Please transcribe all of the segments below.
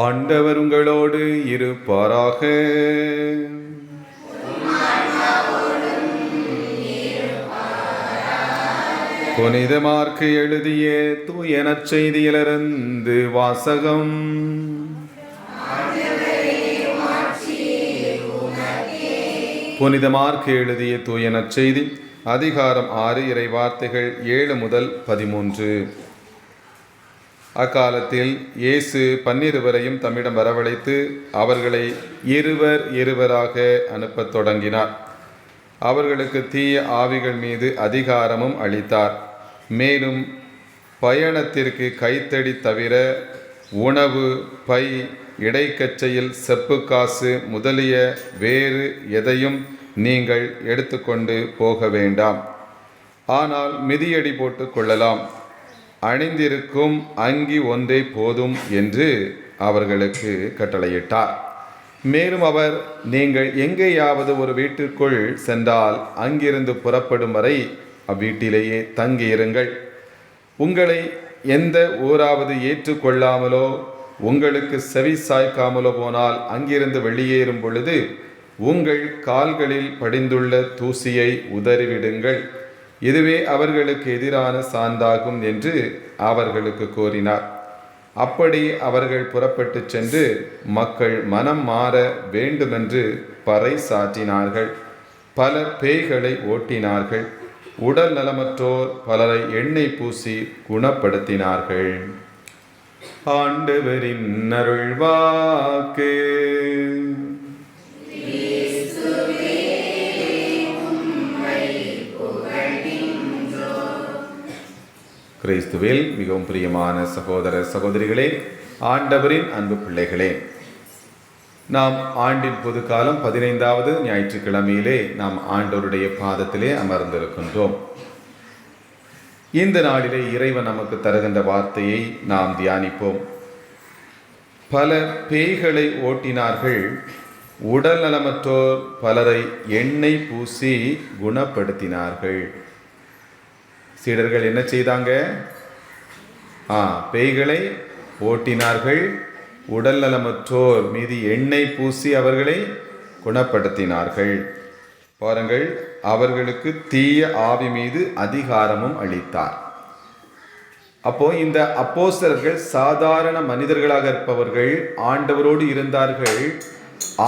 ஆண்டவர் உங்களோடு இருப்பாராக. புனிதமார்க்கு எழுதிய தூய நற்செய்தியிலிருந்து வாசகம். புனித மார்க் எழுதிய தூய நற்செய்தி அதிகாரம் ஆறு இறை வார்த்தைகள் ஏழு முதல் பதிமூன்று. அக்காலத்தில் இயேசு பன்னிருவரையும் தம்மிடம் வரவழைத்து அவர்களை இருவர் இருவராக அனுப்பத் தொடங்கினார். அவர்களுக்கு தீய ஆவிகள் மீது அதிகாரமும் அளித்தார். மேலும் பயணத்திற்கு கைத்தடி தவிர உணவு பை இடைக்கச்சையில் செப்பு காசு முதலிய வேறு எதையும் நீங்கள் எடுத்துக்கொண்டு போக வேண்டாம். ஆனால் மிதியடி போட்டு கொள்ளலாம். அணிந்திருக்கும் அங்கி ஒன்றே போதும் என்று அவர்களுக்கு கட்டளையிட்டார். மேலும் அவர் நீங்கள் எங்கேயாவது ஒரு வீட்டிற்குள் சென்றால் அங்கிருந்து புறப்படும் வரை அவ்வீட்டிலேயே தங்கியிருங்கள். உங்களை எந்த ஊராவது ஏற்றுக்கொள்ளாமலோ உங்களுக்கு செவி சாய்க்காமலோ போனால் அங்கிருந்து வெளியேறும் பொழுது உங்கள் கால்களில் படிந்துள்ள தூசியை உதறிவிடுங்கள். இதுவே அவர்களுக்கு எதிரான சான்றாகும் என்று அவர்களுக்கு கூறினார். அப்படி அவர்கள் புறப்பட்டு சென்று மக்கள் மனம் மாற வேண்டுமென்று பறை சாற்றினார்கள். பல பேய்களை ஓட்டினார்கள். உடல் நலமற்றோர் பலரை எண்ணெய் பூசி குணப்படுத்தினார்கள். ஆண்டவரின் அருள்வாக்கு கிறிஸ்துவில் மிகவும் பிரியமான சகோதர சகோதரிகளே ஆண்டவரின் அன்பு பிள்ளைகளே நாம் ஆண்டின் பொது காலம் பதினைந்தாவது ஞாயிற்றுக்கிழமையிலே நாம் ஆண்டவருடைய பாதத்திலே அமர்ந்திருக்கின்றோம். இந்த நாளிலே இறைவன் நமக்கு தருகின்ற வார்த்தையை நாம் தியானிப்போம். பல பேய்களை ஓட்டினார்கள் உடல் நலமற்றோர் பலரை எண்ணெய் பூசி குணப்படுத்தினார்கள். சீடர்கள் என்ன செய்தாங்க? ஆ பேய்களை ஓட்டினார்கள். உடல் நலமற்றோர் மீது எண்ணெய் பூசி அவர்களை குணப்படுத்தினார்கள். பாருங்கள் அவர்களுக்கு தீய ஆவி மீது அதிகாரமும் அளித்தார். அப்போ இந்த அப்போசர்கள் சாதாரண மனிதர்களாக இருப்பவர்கள் ஆண்டவரோடு இருந்தார்கள்.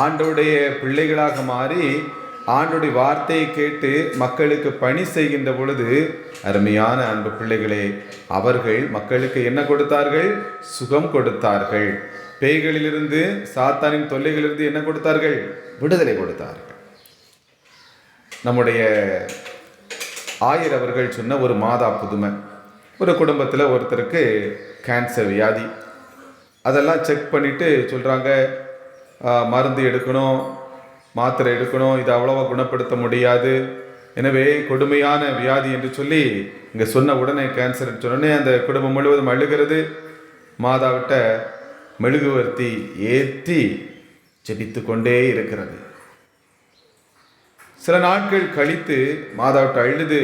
ஆண்டவுடைய பிள்ளைகளாக மாறி ஆண்டுடைய வார்த்தையை கேட்டு மக்களுக்கு பணி செய்கின்ற பொழுது அருமையான அன்பு பிள்ளைகளே அவர்கள் மக்களுக்கு என்ன கொடுத்தார்கள்? சுகம் கொடுத்தார்கள். பேய்களிலிருந்து சாத்தானின் தொல்லைகளிலிருந்து என்ன கொடுத்தார்கள்? விடுதலை கொடுத்தார்கள். நம்முடைய ஆயர் அவர்கள் சொன்ன ஒரு மாதா புதுமை. ஒரு குடும்பத்தில் ஒருத்தருக்கு கேன்சர் வியாதி. அதெல்லாம் செக் பண்ணிவிட்டு சொல்கிறாங்க மருந்து எடுக்கணும் மாத்திரை எடுக்கணும் இது அவ்வளோவா குணப்படுத்த முடியாது. எனவே கொடுமையான வியாதி என்று சொல்லி இங்கே சொன்ன உடனே கேன்சர் சொன்னோடனே அந்த குடும்பம் முழுவதும் அழுகிறது. மாதாவிட்ட மெழுகுவர்த்தி ஏற்றி ஜெபித்து கொண்டே இருக்கிறது. சில நாட்கள் கழித்து மாதாவிட்ட அழுது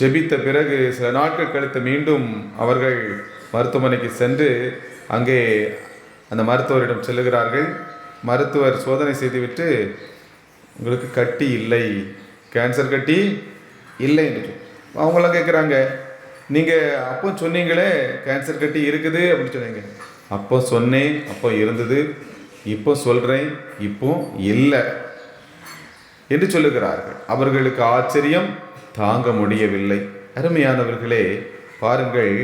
ஜெபித்த பிறகு சில நாட்கள் கழித்து மீண்டும் அவர்கள் மருத்துவமனைக்கு சென்று அங்கே அந்த மருத்துவரிடம் செல்லுகிறார்கள். மருத்துவர் சோதனை செய்துவிட்டு உங்களுக்கு கட்டி இல்லை. கேன்சர் கட்டி இல்லை என்று அவங்களாம் கேட்குறாங்க நீங்கள் அப்போ சொன்னீங்களே கேன்சர் கட்டி இருக்குது அப்படின்னு சொன்னீங்க. அப்போ சொன்னேன் அப்போ இருந்தது இப்போ சொல்கிறேன் இப்போ இல்லை என்று சொல்லுகிறார்கள். அவர்களுக்கு ஆச்சரியம் தாங்க முடியவில்லை. அருமையானவர்களே பாருங்கள்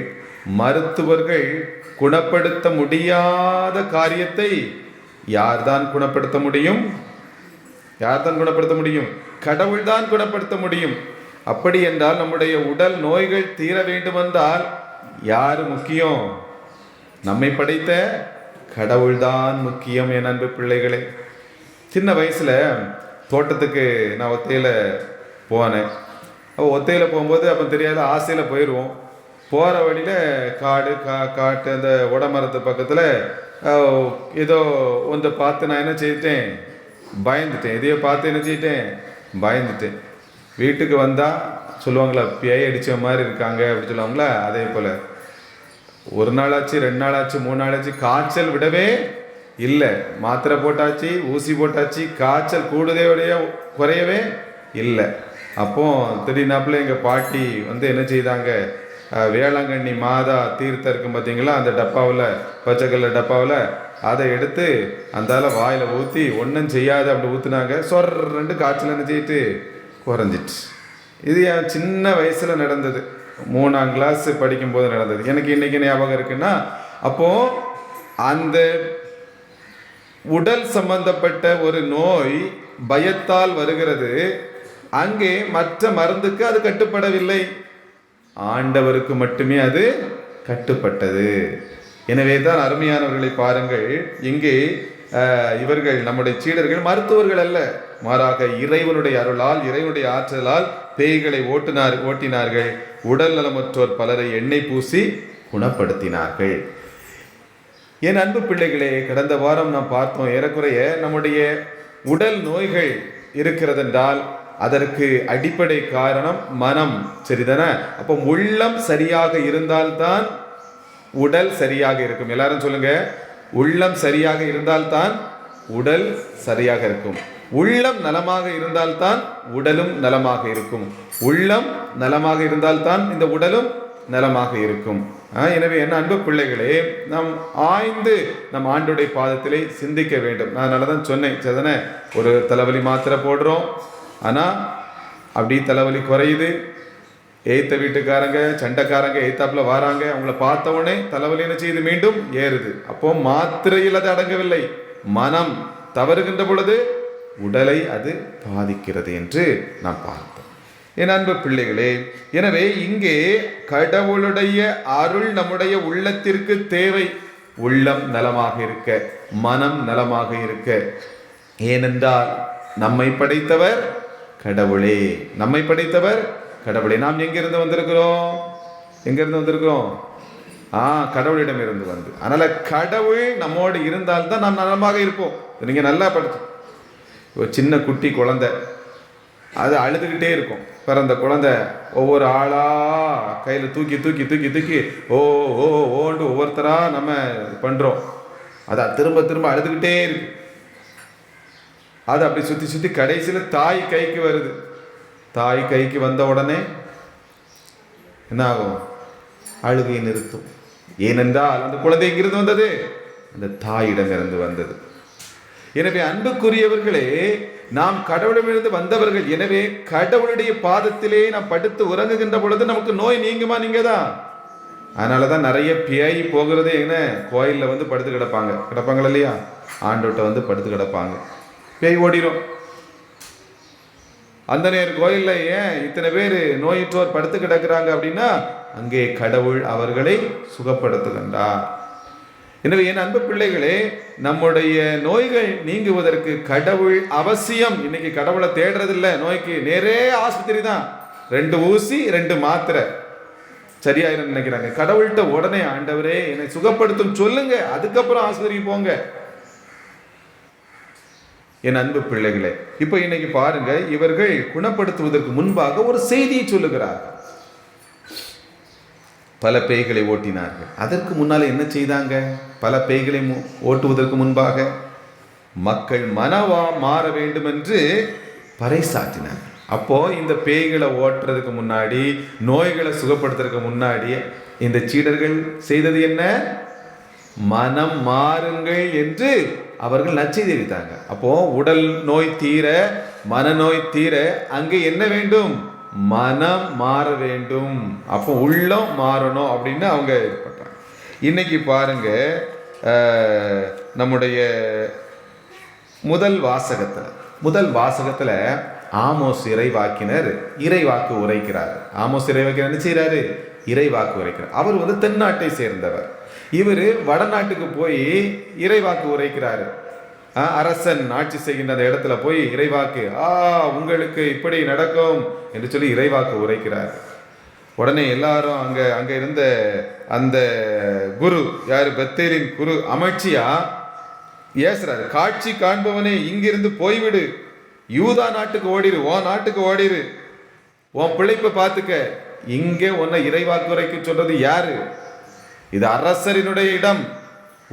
மருத்துவர்கள் குணப்படுத்த முடியாத காரியத்தை யார்தான் குணப்படுத்த முடியும்? யார்தான் குணப்படுத்த முடியும்? கடவுள்தான் குணப்படுத்த முடியும். அப்படி என்றால் நம்முடைய உடல் நோய்கள் தீர வேண்டுமென்றால் யார் முக்கியம்? நம்மை படைத்த கடவுள்தான் முக்கியம் என் அன்பு பிள்ளைகளே. சின்ன வயசில் தோட்டத்துக்கு நான் ஒத்தையில் போனேன். அப்போ ஒத்தையில் போகும்போது அப்போ தெரியாத ஆசையில் போயிடுவோம் போகிற வழியில் காடு கா காட்டு அந்த உடமரத்து பக்கத்தில் ஏதோ ஒன்று பார்த்து நான் என்ன செய்துட்டேன்? பயந்துட்டேன். எதையோ பார்த்து என்ன செய்யிட்டேன்? பயந்துட்டேன். வீட்டுக்கு வந்தால் சொல்லுவாங்களா பேய் அடித்த மாதிரி இருக்காங்க அப்படின்னு சொல்லுவாங்களா அதே போல். ஒரு நாளாச்சு ரெண்டு நாளாச்சு மூணு நாளாச்சு காய்ச்சல் விடவே இல்லை. மாத்திரை போட்டாச்சு ஊசி போட்டாச்சு காய்ச்சல் கூடுதே உடைய குறையவே இல்லை. அப்போ திடீர்னாப்புல எங்கள் பாட்டி வந்து என்ன செய்தாங்க வேளாங்கண்ணி மாதா தீர்த்தம் இருக்கும் பார்த்தீங்களா அந்த டப்பாவில் பச்சைக்கல்ல டப்பாவில் அதை எடுத்து அந்தால வாயில் ஊற்றி ஒன்றும் செய்யாது அப்படி ஊற்றுனாங்க சொர்றண்டு காய்ச்சல் என்ன குறைஞ்சிட்டு. இது என் சின்ன வயசில் நடந்தது. மூணாம் கிளாஸ் படிக்கும்போது நடந்தது. எனக்கு இன்றைக்கி ஞாபகம் இருக்குன்னா அப்போது அந்த உடல் சம்பந்தப்பட்ட ஒரு நோய் பயத்தால் வருகிறது. அங்கே மற்ற மருந்துக்கு அது கட்டுப்படவில்லை. ஆண்டவருக்கு மட்டுமே அது கட்டுப்பட்டது. எனவே தான் அருமையானவர்களை பாருங்கள். இங்கே இவர்கள் நம்முடைய சீடர்கள் மருத்துவர்கள் அல்ல. மாறாக இறைவனுடைய அருளால் இறைவனுடைய ஆற்றலால் பேய்களை ஓட்டினார் ஓட்டினார்கள். உடல் நலமற்றோர் பலரை எண்ணெய் பூசி குணப்படுத்தினார்கள். என் அன்பு பிள்ளைகளே கடந்த வாரம் நாம் பார்த்தோம் ஏறக்குறைய நம்முடைய உடல் நோய்கள் இருக்கிறதென்றால் அதற்கு அடிப்படை காரணம் மனம். சரிதானே? அப்போ உள்ளம் சரியாக இருந்தால்தான் உடல் சரியாக இருக்கும். எல்லாரும் சொல்லுங்க. உள்ளம் சரியாக இருந்தால்தான் உடல் சரியாக இருக்கும். உள்ளம் நலமாக இருந்தால்தான் உடலும் நலமாக இருக்கும். உள்ளம் நலமாக இருந்தால்தான் இந்த உடலும் நலமாக இருக்கும். எனவே என்ன அன்பு பிள்ளைகளே நாம் ஆய்ந்து நம் ஆண்டுடைய பாதத்திலே சிந்திக்க வேண்டும். நான் அதனால தான் சொன்னேன் சரிதானே ஒரு தலைவலி மாத்திரை போடுறோம். ஆனால் அப்படி தலைவலி குறையுது. எய்த்த வீட்டுக்காரங்க சண்டைக்காரங்க எய்த்தாப்புல வராங்க. அவங்கள பார்த்த உடனே தலைவலி என்ன செய்யுது மீண்டும் ஏறுது. அப்போ மாத்திரையில் அது அடங்கவில்லை. மனம் தவறுகின்ற பொழுது உடலை அது பாதிக்கிறது என்று நாம் பார்த்தோம். என் அன்பு பிள்ளைகளே எனவே இங்கே கடவுளுடைய அருள் நம்முடைய உள்ளத்திற்கு தேவை. உள்ளம் நலமாக இருக்க மனம் நலமாக இருக்க. ஏனென்றால் நம்மை படைத்தவர் கடவுளே. நம்மை படைத்தவர் கடவுளை நாம் எங்கிருந்து வந்திருக்கிறோம்? எங்கிருந்து வந்திருக்கிறோம்? ஆ கடவுளிடம் இருந்து வந்து. அதனால் கடவுள் நம்மோடு இருந்தால்தான் நாம் நலமாக இருப்போம். நீங்கள் நல்லா படிச்சு. ஒரு சின்ன குட்டி குழந்தை. அது அழுதுகிட்டே இருக்கும். பிறந்த குழந்தை ஒவ்வொரு ஆளாக கையில் தூக்கி தூக்கி தூக்கி தூக்கி ஓ ஓ ஓண்டு ஒவ்வொருத்தராக நம்ம பண்ணுறோம் அதை திரும்ப திரும்ப அழுதுகிட்டே இருக்கு. அது அப்படி சுற்றி சுற்றி கடைசியில் தாய் கைக்கு வருது. தாய் கைக்கு வந்த உடனே என்ன ஆகும் அழுகை நிறுத்தும். ஏனென்றால் அந்த குழந்தை எங்கிருந்து வந்தது? அந்த தாயிடமிருந்து வந்தது. எனவே அன்புக்குரியவர்களே நாம் கடவுளிடமிருந்து வந்தவர்கள். எனவே கடவுளுடைய பாதத்திலே நாம் படுத்து உறங்குகின்ற பொழுது நமக்கு நோய் நீங்குமா நீங்க தான் அதனால தான் நிறைய பேய் போகிறதே என்ன? கோயிலில் வந்து படுத்து கிடப்பாங்க. கிடப்பாங்களா இல்லையா? ஆண்டோட்ட வந்து படுத்து கிடப்பாங்க. பேய் ஓடிரும். அந்த நேர் கோயிலில் ஏன் இத்தனை பேர் நோயிற்றோர் படுத்து கிடக்குறாங்க அப்படின்னா அங்கே கடவுள் அவர்களை சுகப்படுத்துகின்றார். எனவே என் அன்பு பிள்ளைகளே நம்முடைய நோய்கள் நீங்குவதற்கு கடவுள் அவசியம். இன்னைக்கு கடவுளை தேடுறதில்ல. நோய்க்கு நேரே ஆஸ்பத்திரி தான். ரெண்டு ஊசி ரெண்டு மாத்திரை. சரியாயிரும் நினைக்கிறாங்க. கடவுள்கிட்ட உடனே ஆண்டவரே என்னை சுகப்படுத்தும் சொல்லுங்க. அதுக்கப்புறம் ஆஸ்பத்திரிக்கு போங்க. என் அன்பு பிள்ளைகளே இப்போ இன்னைக்கு பாருங்க இவர்கள் குணப்படுத்துவதற்கு முன்பாக ஒரு செய்தியை சொல்லுகிறார்கள். பல பேய்களை ஓட்டினார்கள். அதற்கு முன்னால் என்ன செய்தாங்க? பல பேய்களை மு- ஓட்டுவதற்கு முன்பாக மக்கள் மனவா மாற வேண்டும் என்று பறைசாற்றினார் அப்போ இந்த பேய்களை ஓட்டுறதுக்கு முன்னாடி நோய்களை சுகப்படுத்துறதுக்கு முன்னாடி இந்த சீடர்கள் செய்தது என்ன? மனம் மாறுங்கள் என்று அவர்கள் நச்செய்தி அறிவித்தாங்க அப்போ உடல் நோய் தீர மனநோய் தீர அங்கே என்ன வேண்டும்? மனம் மாற வேண்டும். அப்போ உள்ளம் மாறணும் அப்படின்னு அவங்க இது இன்னைக்கு பாருங்க நம்முடைய முதல் வாசகத்தில் முதல் வாசகத்தில் ஆமோஸ் இறைவாக்கினர் இறைவாக்கு உரைக்கிறார். ஆமோஸ் இறைவாக்கினர் என்ன செய்கிறாரு இறைவாக்கு உரைக்கிறார். அவர் வந்து தென்னாட்டை சேர்ந்தவர். இவர் வடநாட்டுக்கு போய் இறைவாக்கு உரைக்கிறாரு. ஆ, அரசன் ஆட்சி செய்கின்ற அந்த இடத்துல போய் இறைவாக்கு ஆ உங்களுக்கு இப்படி நடக்கும் என்று சொல்லி இறைவாக்கு உரைக்கிறார். உடனே எல்லாரும் அங்கே அங்கே இருந்த அந்த குரு யார்? பெத்தேலின் குரு அமைச்சியா ஏசுறாரு காட்சி காண்பவனே இங்கிருந்து போய்விடு. யூதா நாட்டுக்கு ஓடிரு உன் நாட்டுக்கு ஓடிரு. உன் பிழைப்பை பார்த்துக்க. இங்கே உன்னை இறைவாக்குறைக்கு சொல்றது யாரு? இது அரசரினுடைய இடம்.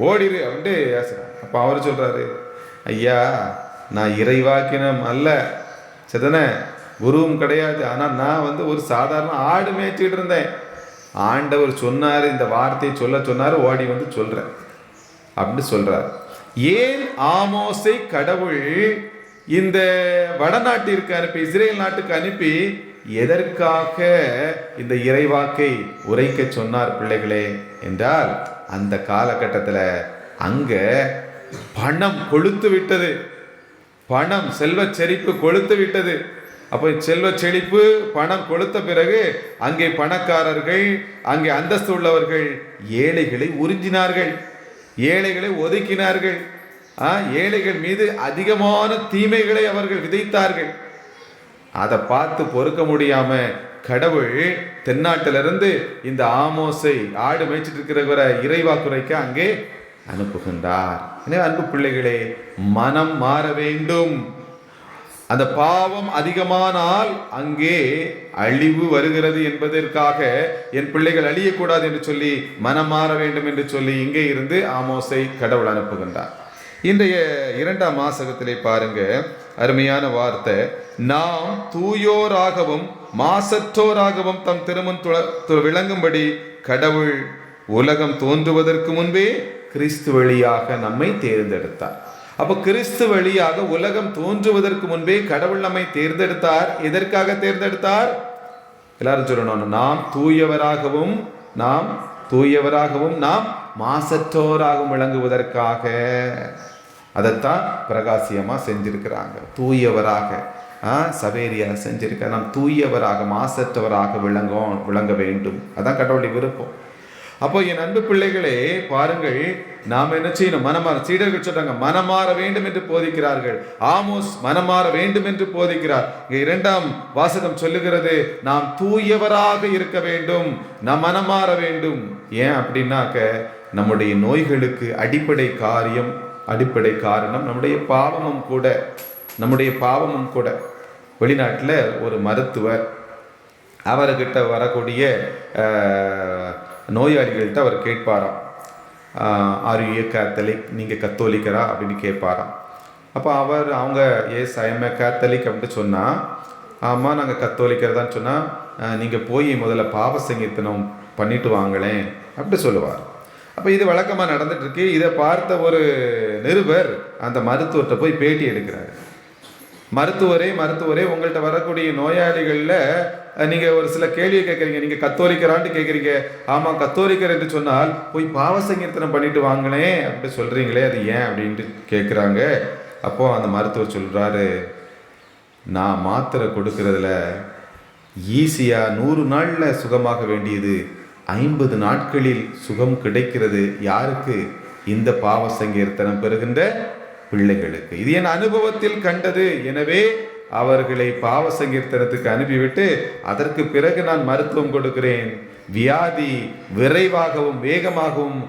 ஓடிரு அப்படின்ட்டு ஏசுறான் அப்போ அவர் சொல்கிறாரு ஐயா நான் இறைவாக்கினம் அல்ல. சரிதானே குருவும் கிடையாது. ஆனால் நான் வந்து ஒரு சாதாரண ஆடு மேய்ச்சிட்டு இருந்தேன். ஆண்டவர் சொன்னார் இந்த வார்த்தையை சொல்ல சொன்னார் ஓடி வந்து சொல்கிறேன் அப்படின்னு சொல்கிறார் ஏன் ஆமோசை கடவுள் இந்த வடநாட்டிற்கு அனுப்பி இஸ்ரேல் நாட்டுக்கு அனுப்பி எதற்காக இந்த இறைவாக்கை உரைக்க சொன்னார் பிள்ளைகளே? என்றால் அந்த காலகட்டத்தில் அங்க பணம் கொளுத்து விட்டது. பணம் செல்வ செழிப்பு கொளுத்து விட்டது. அப்போ செல்வ செழிப்பு பணம் கொளுத்த பிறகு அங்கே பணக்காரர்கள் அங்கே அந்தஸ்து உள்ளவர்கள் ஏழைகளை உறிஞ்சினார்கள். ஏழைகளை ஒதுக்கினார்கள். ஏழைகள் மீது அதிகமான தீமைகளை அவர்கள் விதைத்தார்கள். அதை பார்த்து பொறுக்க முடியாம கடவுள் தென்னாட்டிலிருந்து இந்த ஆமோசை ஆடு மேய்ச்சிட்டு இருக்கிறவரை இறைவா குறைக்க அங்கே அனுப்புகின்றார். எனவே அன்பு பிள்ளைகளே மனம் மாற வேண்டும். அந்த பாவம் அதிகமானால் அங்கே அழிவு வருகிறது என்பதற்காக என் பிள்ளைகள் அழியக்கூடாது என்று சொல்லி மனம் மாற வேண்டும் என்று சொல்லி இங்கே இருந்து ஆமோசை கடவுள் அனுப்புகின்றார். இன்றைய இரண்டாம் மாசகத்திலே பாருங்க அருமையான வார்த்தை. நாம் தூயோராகவும் மாசற்றோராகவும் தம் திருமண் துள- து- விளங்கும்படி கடவுள் உலகம் தோன்றுவதற்கு முன்பே கிறிஸ்து வழியாக நம்மை தேர்ந்தெடுத்தார். அப்போ கிறிஸ்து வழியாக உலகம் தோன்றுவதற்கு முன்பே கடவுள் நம்மை தேர்ந்தெடுத்தார். எதற்காக தேர்ந்தெடுத்தார்? எல்லாரும் சொல்லணும் நாம் தூயவராகவும் நாம் தூயவராகவும் நாம் மாசற்றோராகவும் விளங்குவதற்காக. அதைத்தான் பிரகாசியமாக செஞ்சிருக்கிறாங்க. தூயவராக சவேரியாக சவேரியா செஞ்சிருக்க நாம் தூயவராக மாசற்றவராக விளங்கும் விளங்க வேண்டும். அதான் கடவுளுடைய விருப்பம். அப்போ என் அன்பு பிள்ளைகளே பாருங்கள் நாம் என்ன செய்யணும்? மனமாற சீடர்கள் சொல்றாங்க மனமாற வேண்டும் என்று போதிக்கிறார்கள். ஆமோஸ் மனமாற வேண்டும் என்று போதிக்கிறார். இரண்டாம் வாசகம் சொல்லுகிறது நாம் தூயவராக இருக்க வேண்டும் நாம் மனமாற வேண்டும். ஏன் அப்படின்னாக்க நம்முடைய நோய்களுக்கு அடிப்படை காரியம் அடிப்படை காரணம். நம்முடைய பாவமும் கூட நம்முடைய பாவமும் கூட வெளிநாட்டில் ஒரு மருத்துவர் அவர்கிட்ட வரக்கூடிய நோயாளிகள்கிட்ட அவர் கேட்பாராம். ஆர் யூ கேத்தலிக் நீங்கள் கத்தோலிக்கரா? அப்படின்னு கேட்பாராம். அப்போ அவர் அவங்க ஏஸ் ஐஎம் கேத்தலிக் அப்படின்னு சொன்னால் ஆமாம் நாங்கள் கத்தோலிக்கிறதான்னு சொன்னால் நீங்கள் போய் முதல்ல பாவ சங்கீர்த்தனம் பண்ணிட்டு வாங்களேன் அப்படி சொல்லுவார். அப்போ இது வழக்கமாக நடந்துட்டுருக்கு இதை பார்த்த ஒரு நிருபர் அந்த மருத்துவர்கிட்ட போய் பேட்டி எடுக்கிறார். மருத்துவரே மருத்துவரே உங்கள்கிட்ட வரக்கூடிய நோயாளிகளில் நீங்கள் ஒரு சில கேள்வியை கேட்குறீங்க. நீங்கள் கத்தோலிக்கரான்ட்டு கேட்குறீங்க. ஆமாம் கத்தோலிக்கர் என்று சொன்னால் போய் பாவசங்கீர்த்தனம் பண்ணிட்டு வாங்களேன் அப்படி சொல்கிறீங்களே அது ஏன் அப்படின்ட்டு கேட்குறாங்க. அப்போது அந்த மருத்துவர் சொல்கிறாரு நான் மாத்திரை கொடுக்கறதுல ஈஸியாக நூறு நாளில் சுகமாக வேண்டியது ஐம்பது நாட்களில் சுகம் கிடைக்கிறது யாருக்கு? இந்த பாவ சங்கீர்த்தனம் பெறுகின்ற பிள்ளைகளுக்கு. இது என் அனுபவத்தில் கண்டது. எனவே அவர்களை பாவ சங்கீர்த்தனத்துக்கு அனுப்பிவிட்டு அதற்கு பிறகு நான் மருத்துவம் கொடுக்கிறேன். வியாதி விரைவாகவும் வேகமாகவும்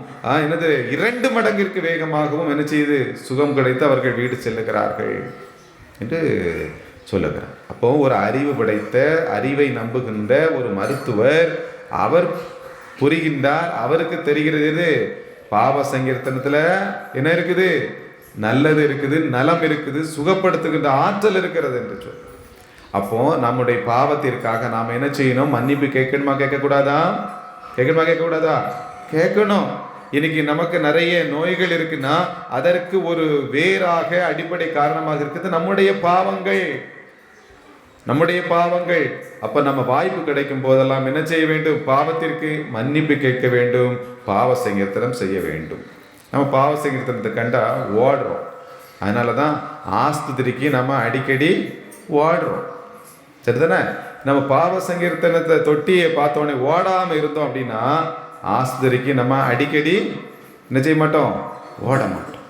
எனது என்னது இரண்டு மடங்கிற்கு வேகமாகவும் என்ன செய்து சுகம் கிடைத்து அவர்கள் வீடு செல்லுகிறார்கள் என்று சொல்லுகிறார். அப்போ ஒரு அறிவு படைத்த அறிவை நம்புகின்ற ஒரு மருத்துவர் அவர் புரிகின்றார். அவருக்கு தெரிகிறது பாவ சங்கீர்த்தனத்தில் என்ன இருக்குது? நல்லது இருக்குது நலம் இருக்குது சுகப்படுத்துகின்ற ஆற்றல் இருக்கிறது என்று சொல். அப்போ நம்முடைய பாவத்திற்காக நாம் என்ன செய்யணும்? மன்னிப்பு கேட்கணுமா கேட்கக்கூடாதா? கேட்கணுமா கேட்கக்கூடாதா? கேட்கணும். இன்னைக்கு நமக்கு நிறைய நோய்கள் இருக்குன்னா அதற்கு ஒரு வேறாக அடிப்படை காரணமாக இருக்குது நம்முடைய பாவங்கள். நம்முடைய பாவங்கள். அப்ப நம்ம வாய்ப்பு கிடைக்கும் போதெல்லாம் என்ன செய்ய வேண்டும்? பாவத்திற்கு மன்னிப்பு கேட்க வேண்டும். பாவ சங்கீர்த்தனம் செய்ய வேண்டும். நம்ம பாவ சங்கீர்த்தனத்தை கண்டா ஓடுறோம். அதனால தான் ஆஸ்பத்திரிக்கு நம்ம அடிக்கடி ஓடுறோம். சரிதானே? நம்ம பாவ சங்கீர்த்தனத்தை தொட்டியை பார்த்தோன்னே ஓடாம இருந்தோம் அப்படின்னா ஆஸ்பத்திரிக்கு நம்ம அடிக்கடி என்ன செய்ய மாட்டோம்? ஓட மாட்டோம்.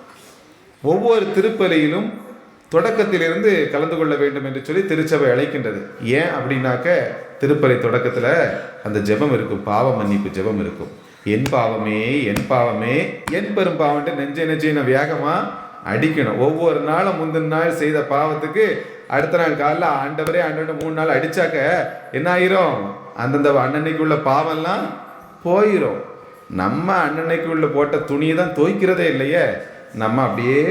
ஒவ்வொரு திருப்பலியிலும் தொடக்கத்திலிருந்து கலந்து கொள்ள வேண்டும் என்று சொல்லி திருச்சபை அழைக்கின்றது. ஏன் அப்படின்னாக்க திருப்பறை தொடக்கத்தில் அந்த ஜெபம் இருக்கும் பாவ மன்னிப்பு ஜெபம் இருக்கும். என் பாவமே என் பாவமே என் பெரும் பாவம்ட்டு நெஞ்ச நெஞ்சைன வேகமாக அடிக்கணும். ஒவ்வொரு நாளும் முந்தின நாள் செய்த பாவத்துக்கு அடுத்த நாள் காலைல ஆண்டவரே ஆண்டவரே மூணு நாள் அடித்தாக்க என்ன ஆயிரும்? அந்தந்த அன்னன்னைக்கு உள்ள பாவம்லாம் போயிடும் நம்ம அன்னன்னைக்கு உள்ள போட்ட துணியை தான் துவைக்கிறதே இல்லையே. நம்ம அப்படியே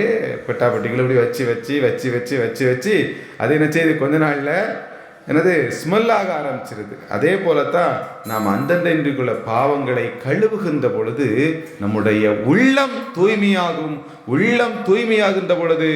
பெட்டாப்பட்டிகளை இப்படி வச்சு வச்சு வச்சு வச்சு வச்சு வச்சு அது என்ன செய்யுது? கொஞ்ச நாளில் எனது ஸ்மெல்லாக ஆரம்பிச்சிருது. அதே போலத்தான் நாம் அந்தந்த இன்றைக்குள்ள பாவங்களை கழுவுகின்ற பொழுது நம்முடைய உள்ளம் தூய்மையாகும். உள்ளம் தூய்மையாகின்ற பொழுது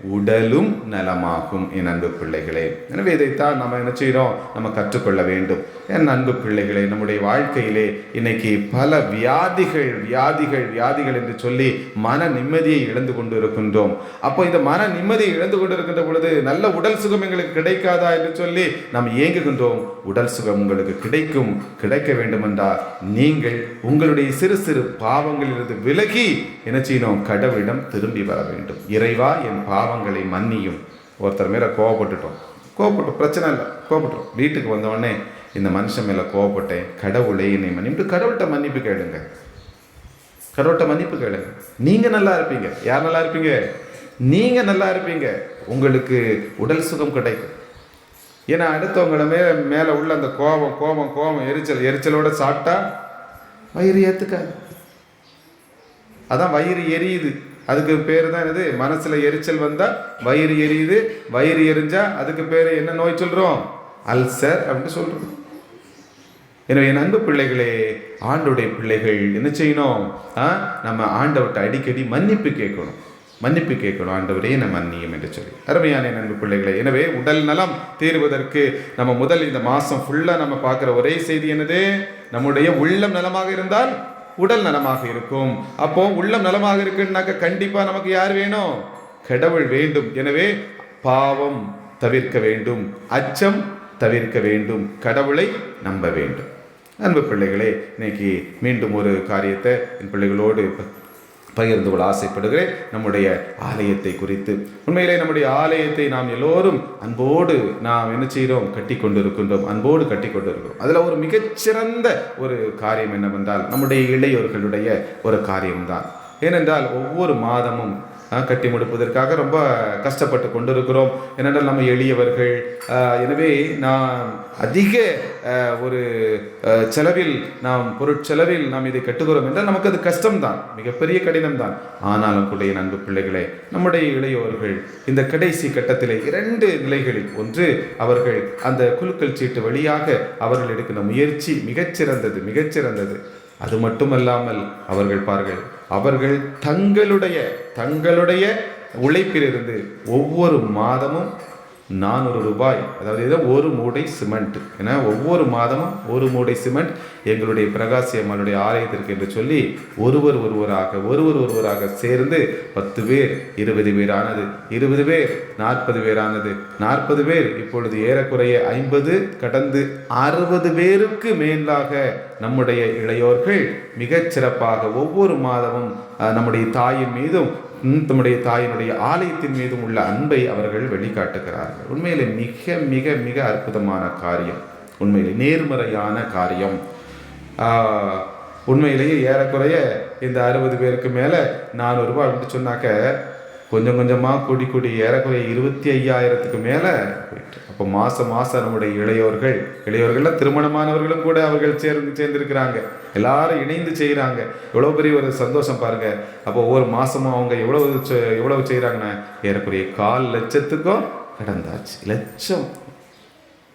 உடலும் நலமாகும் என் அன்பு பிள்ளைகளே. எனவே இதைத்தான் நம்ம என்ன செய்கிறோம் நம்ம கற்றுக்கொள்ள வேண்டும். என் அன்பு பிள்ளைகளே நம்முடைய வாழ்க்கையிலே இன்னைக்கு பல வியாதிகள் வியாதிகள் வியாதிகள் என்று சொல்லி மன நிம்மதியை இழந்து கொண்டு இருக்கின்றோம் அப்போ இந்த மன நிம்மதியை இழந்து கொண்டு இருக்கின்ற பொழுது நல்ல உடல் சுகம் எங்களுக்கு கிடைக்காதா என்று சொல்லி நாம் ஏங்குகின்றோம். உடல் சுகம் உங்களுக்கு கிடைக்கும் கிடைக்க வேண்டுமென்றால் நீங்கள் உங்களுடைய சிறு சிறு பாவங்களிலிருந்து விலகி என்ன செய்யணும்? கடவுளிடம் திரும்பி வர வேண்டும். இறைவா என் பாவம் பாவங்களை மன்னியும். ஒருத்தர் மேலே கோவப்பட்டுட்டோம். கோவப்பட்டோம். பிரச்சனை இல்லை. கோவப்பட்டோம் வீட்டுக்கு வந்த உடனே இந்த மனுஷன் மேலே கோவப்பட்டேன். கடவுளை என்னை மன்னிப்பு கடவுள்கிட்ட மன்னிப்பு கேளுங்க. கடவுள்கிட்ட மன்னிப்பு கேளுங்க. நீங்கள் நல்லா இருப்பீங்க. யார் நல்லா இருப்பீங்க? நீங்கள் நல்லா இருப்பீங்க. உங்களுக்கு உடல் சுகம் கிடைக்கும். ஏன்னா அடுத்தவங்கள மே மேலே உள்ள அந்த கோபம் கோபம் கோபம் எரிச்சல் எரிச்சலோட சாப்பிட்டா வயிறு ஏற்றுக்காது அதான் வயிறு எரியுது. அதுக்கு பேர் தான் என்னது? மனசில் எரிச்சல் வந்தால் வயிறு எரியுது. வயிறு எரிஞ்சால் அதுக்கு பேர் என்ன நோய் சொல்கிறோம் அல்சர் அப்படின்னு சொல்கிறோம் எனவே என் அன்பு பிள்ளைகளே ஆண்டோடைய பிள்ளைகள் என்ன செய்யணும்? ஆ நம்ம ஆண்டவர்கிட்ட அடிக்கடி மன்னிப்பு கேட்கணும். மன்னிப்பு கேட்கணும். ஆண்டவரே நம்ம மன்னியும் என்று சொல்லி. அருமையான என் அன்பு பிள்ளைகளை எனவே உடல் நலம் தீர்வதற்கு நம்ம முதல் இந்த மாதம் ஃபுல்லாக நம்ம பார்க்குற ஒரே செய்தி என்னது? நம்முடைய உள்ளம் நலமாக இருந்தால் உடல் நலமாக இருக்கும். அப்போ உள்ளம் நலமாக இருக்குன்னாக்க கண்டிப்பா நமக்கு யார் வேணும்? கடவுள் வேண்டும். எனவே பாவம் தவிர்க்க வேண்டும். அச்சம் தவிர்க்க வேண்டும். கடவுளை நம்ப வேண்டும். அன்பு பிள்ளைகளே இன்னைக்கு மீண்டும் ஒரு காரியத்தை என் பிள்ளைகளோடு பகிர்ந்து கொள்ள ஆசைப்படுகிறேன். நம்முடைய ஆலயத்தை குறித்து. உண்மையிலே நம்முடைய ஆலயத்தை நாம் எல்லோரும் அன்போடு நாம் என்ன செய்கிறோம்? கட்டி கொண்டிருக்கின்றோம் அன்போடு கட்டி கொண்டிருக்கிறோம் அதில் ஒரு மிகச்சிறந்த ஒரு காரியம் என்னவென்றால் நம்முடைய இளையோர்களுடைய ஒரு காரியம்தான். ஏனென்றால் ஒவ்வொரு மாதமும் கட்டி முடிப்பதற்காக ரொம்ப கஷ்டப்பட்டு கொண்டிருக்கிறோம். ஏனென்றால் நம்ம எளியவர்கள். எனவே நாம் அதிக ஒரு செலவில் நாம் பொருட்செலவில் நாம் இதை கட்டுகிறோம் என்றால் நமக்கு அது கஷ்டம்தான். மிகப்பெரிய கடினம்தான். ஆனாலும் கூட என் அன்பு பிள்ளைகளே நம்முடைய இளையோர்கள் இந்த கடைசி கட்டத்திலே இரண்டு நிலைகளில் ஒன்று அவர்கள் அந்த குலுக்கல் சீட்டு வழியாக அவர்கள் எடுக்கிற முயற்சி மிகச்சிறந்தது மிகச்சிறந்தது. அது மட்டுமல்லாமல் அவர்கள் பார்கள் அவர்கள் தங்களுடைய தங்களுடைய உழைப்பிலிருந்து ஒவ்வொரு மாதமும் நானூறு ரூபாய். அதாவது இதை ஒரு மூடை சிமெண்ட். ஏன்னா ஒவ்வொரு மாதமும் ஒரு மூடை சிமெண்ட் எங்களுடைய பிரகாசி அம்மனுடைய ஆலயத்திற்கு என்று சொல்லி ஒருவர் ஒருவராக ஒருவர் ஒருவராக சேர்ந்து பத்து பேர் இருபது பேர் ஆனது இருபது பேர் நாற்பது பேர் ஆனது நாற்பது பேர். இப்பொழுது ஏறக்குறைய ஐம்பது கடந்து அறுபது பேருக்கு மேலாக நம்முடைய இளையோர்கள் மிகச் சிறப்பாக ஒவ்வொரு மாதமும் நம்முடைய தாயின் மீதும் தம்முடைய தாயினுடைய ஆலயத்தின் மீதும் உள்ள அன்பை அவர்கள் வெளிக்காட்டுகிறார்கள். உண்மையிலே மிக மிக மிக அற்புதமான காரியம். உண்மையிலே நேர்மறையான காரியம். உண்மையிலேயே ஏறக்குறைய இந்த அறுபது பேருக்கு மேலே நானூறுரூபா அப்படின்னு சொன்னாக்க கொஞ்சம் கொஞ்சமாக கூடி கூடி ஏறக்குறைய இருபத்தி ஐயாயிரத்துக்கு மேலே போயிட்டு. அப்போ மாதம் மாதம் நம்முடைய இளையோர்கள் இளையோர்கள்ல திருமணமானவர்களும் கூட அவர்கள் சேர்ந்து சேர்ந்துருக்கிறாங்க. எல்லாரும் இணைந்து செய்கிறாங்க எவ்வளோ பெரிய ஒரு சந்தோஷம் பாருங்க. அப்போ ஒவ்வொரு மாதமும் அவங்க எவ்வளவு எவ்வளவு செய்கிறாங்கன்னா ஏறக்குறைய கால் லட்சத்துக்கும் கடந்தாச்சு. லட்சம்.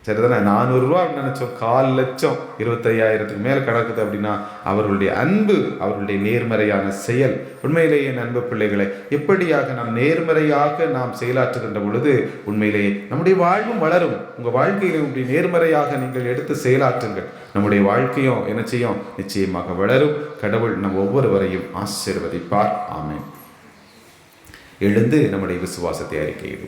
சரிதானே? நானூறுரூவா அப்படின்னு நினச்சோம். கால் லட்சம் இருபத்தையாயிரத்துக்கு மேலே கிடக்குது அப்படின்னா அவர்களுடைய அன்பு அவர்களுடைய நேர்மறையான செயல். உண்மையிலேயே என் அன்பு பிள்ளைகளை எப்படியாக நாம் நேர்மறையாக நாம் செயலாற்றுகின்ற பொழுது உண்மையிலேயே நம்முடைய வாழ்வும் வளரும். உங்கள் வாழ்க்கையிலே உங்களுடைய நேர்மறையாக நீங்கள் எடுத்து செயலாற்றுங்கள். நம்முடைய வாழ்க்கையும் என்ன செய்யும்? நிச்சயமாக வளரும். கடவுள் நம் ஒவ்வொருவரையும் ஆசீர்வதிப்பார். ஆமென். எழுந்து நம்முடைய விசுவாசத்தை அறிக்கையிடுவோம்.